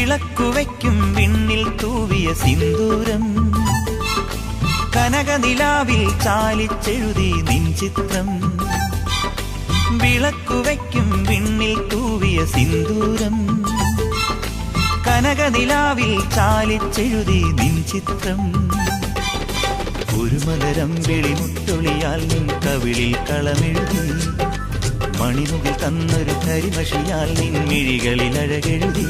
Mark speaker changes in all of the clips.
Speaker 1: വിളക്കുവയ്ക്കും വിണ്ണിൽ തൂവിയ സിന്ദൂരം. കനകനിലാവിൽ ചാലിച്ചെഴുതി നിൻ ചിത്രം വിളക്കുവയ്ക്കും വിണ്ണിൽ തൂവിയ സിന്ദൂരം. കനകനിലാവിൽ ചാലിച്ചെഴുതി നിൻ ചിത്രം ഒരു മലരം വെളിമുത്തൊളിയാൽ നിൻ കവിളിൽ കളമെഴുതി. മണിമുകിൽ തന്നൊരു കരിമഷിയാൽ നിൻ മിഴികളിൽ അഴകെഴുതി.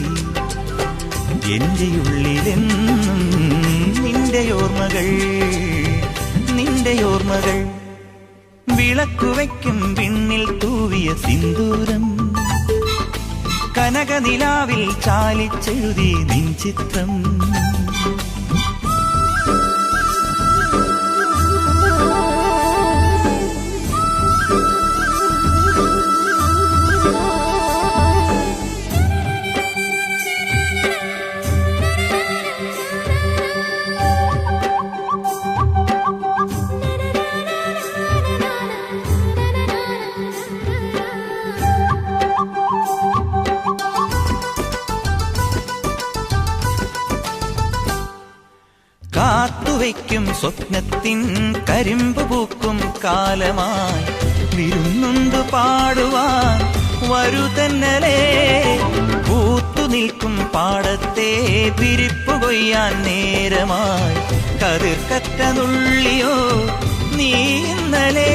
Speaker 1: എന്റെ ഉള്ളിലെന്നും നിന്റെ ഓർമ്മകൾ നിന്റെ ഓർമ്മകൾ വിളക്കുവയ്ക്കും പിന്നിൽ തൂവിയ സിന്ദൂരം കനകനിലാവിൽ ചാലിച്ചെഴുതി നിൻ ചിത്രം. കാത്തുവയ്ക്കും സ്വപ്നത്തിൻ കരിമ്പ് പൂക്കും കാലമായി. വിരുന്നുണ്ട് പാടുവാൻ വരുതന്നലേ പൂത്തു നിൽക്കും പാടത്തെ വിരിപ്പു കൊയ്യാൻ നേരമായി. കതിർക്കറ്റ നുള്ളിയോ നീ ഇന്നലെ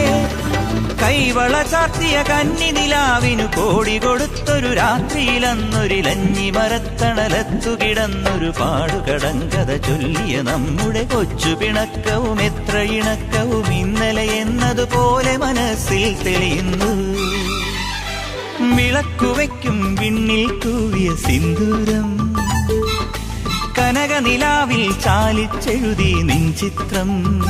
Speaker 1: കൈവള ചാർത്തിയ കന്നി നിലാവിനു കോടി കൊടുത്തൊരു രാത്രിയിലന്നൊരിലഞ്ഞി മരത്തണലത്തു കിടന്നൊരു പാടുകടങ്കഥ ചൊല്ലിയ നമ്മുടെ കൊച്ചു പിണക്കവും എത്ര ഇണക്കവും ഇന്നലെ എന്നതുപോലെ മനസ്സിൽ തെളിയുന്നു. വിളക്കുവയ്ക്കും വിണ്ണിൽ തൂവിയ സിന്ദൂരം. കനകനിലാവിൽ ചാലിച്ചെഴുതി നിൻ ചിത്രം.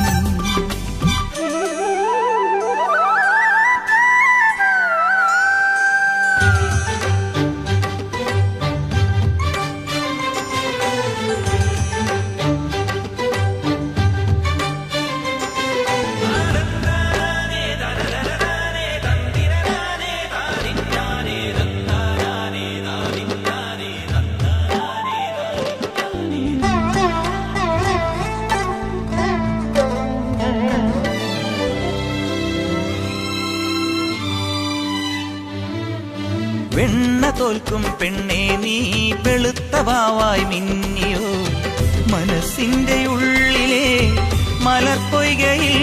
Speaker 1: വെണ്ണ തോൽക്കും പെണ്ണെ നീ വെളുത്തവാവായി മിന്നിയോ? മനസ്സിന്റെ ഉള്ളിലെ മലർപ്പൊയ്കയിൽ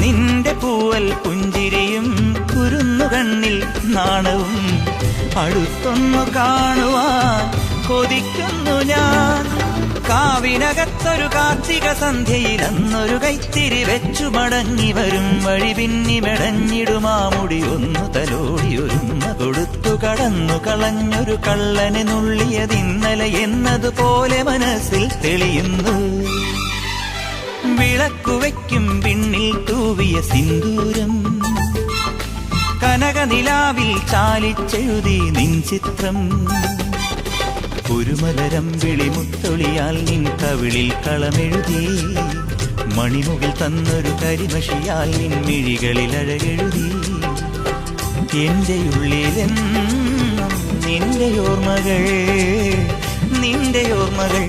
Speaker 1: നിന്റെ പൂവൽ പുഞ്ചിരിയും കുരുന്നു കണ്ണിൽ നാണവും അടുത്തൊന്നു കാണുവാൻ കൊതിക്കുന്നു ഞാൻ. കാവിനകത്തൊരു കാർത്തിക സന്ധ്യയിൽ അന്നൊരു കൈത്തിരി വെച്ചു മടങ്ങി വരും വഴി പിന്നി മെടഞ്ഞിടുമാമുടി ഒന്നു തലോടി ഒരുമ കൊടുത്തു കടന്നു കളഞ്ഞൊരു കള്ളനെ നുള്ളിയതിന്നലെ എന്നതുപോലെ മനസ്സിൽ തെളിയുന്നു. വിളക്കുവയ്ക്കും പിന്നിൽ തൂവിയ സിന്ദൂരം. കനകനിലാവിൽ ചാലിച്ചെഴുതി നിൻ ചിത്രം ഒരു മലരം വിളിമുത്തൊളിയാൽ നിൻ കവിളിൽ കളമെഴുതി. മണിമുകിൽ തന്നൊരു കരിമഷിയാൽ നിൻ മിഴികളിൽ അഴകെഴുതി എന്റെ ഉള്ളിലെന്നും നിന്റെ ഓർമ്മകൾ നിന്റെ ഓർമ്മകൾ